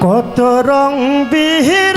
কত রং বিরঙ্গে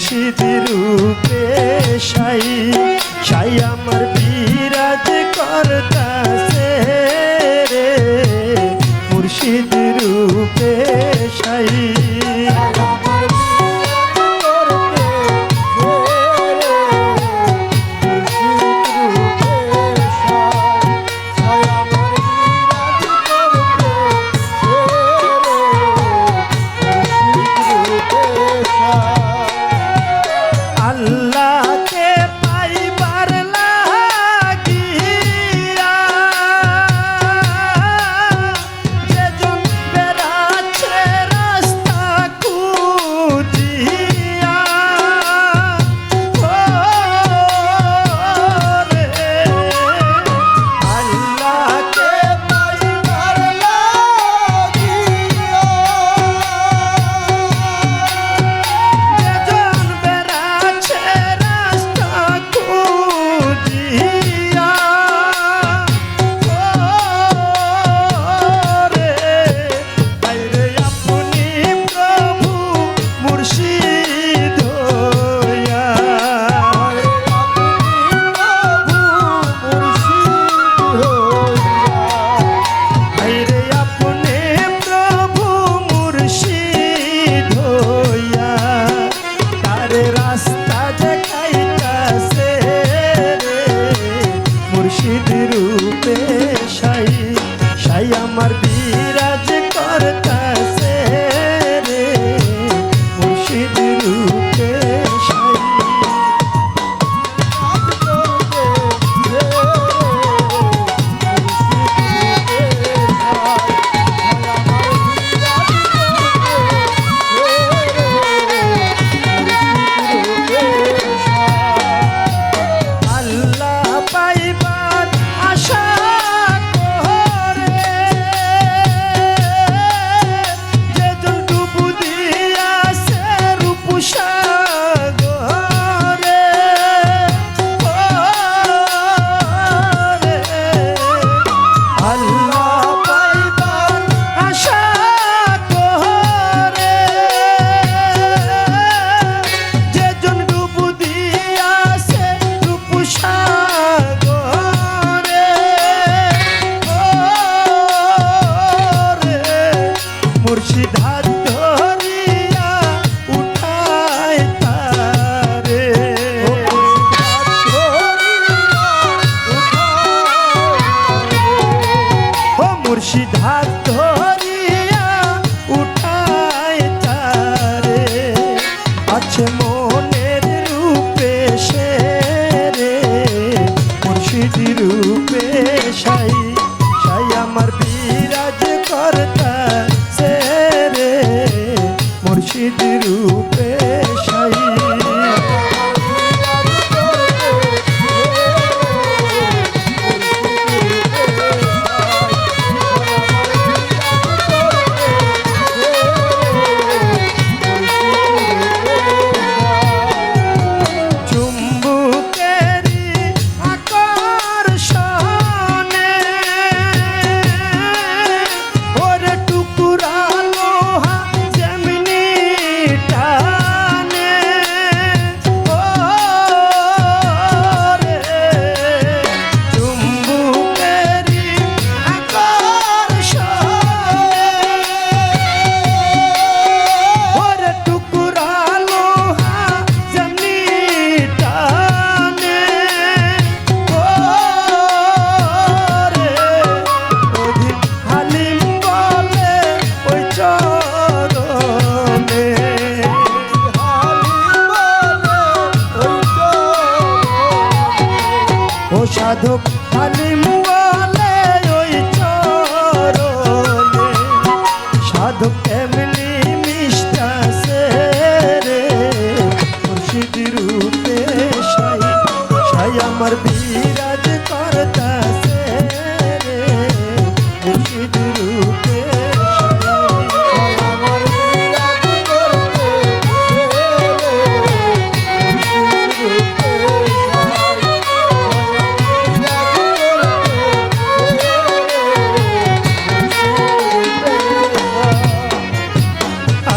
মুর্শিদ রূপে সাই। মুর্শিদ রূপে সাধক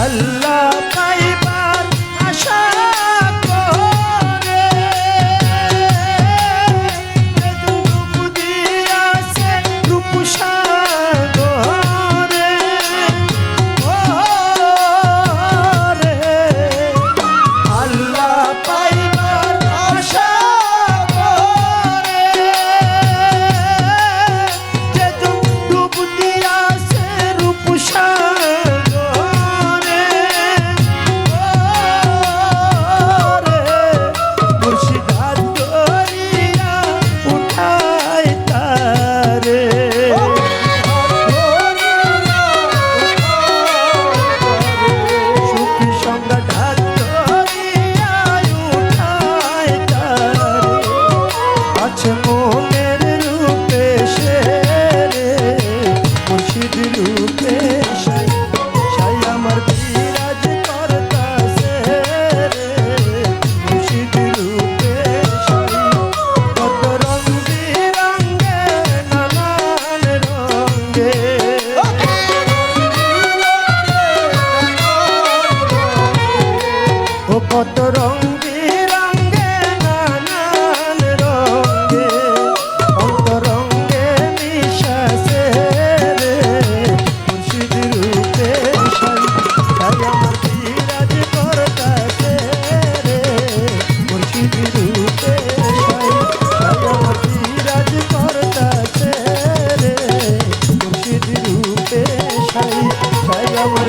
هل কত রঙ্গে রঙ্গে নানান রঙ্গে অন্তরঙ্গে নিঃশ্বাসে রে। খুশির রূপে তাই আমার বিরাজ করতাছে রে। খুশির রূপে তাই আমার বিরাজ করতাছে রে। খুশির রূপে তাই আমার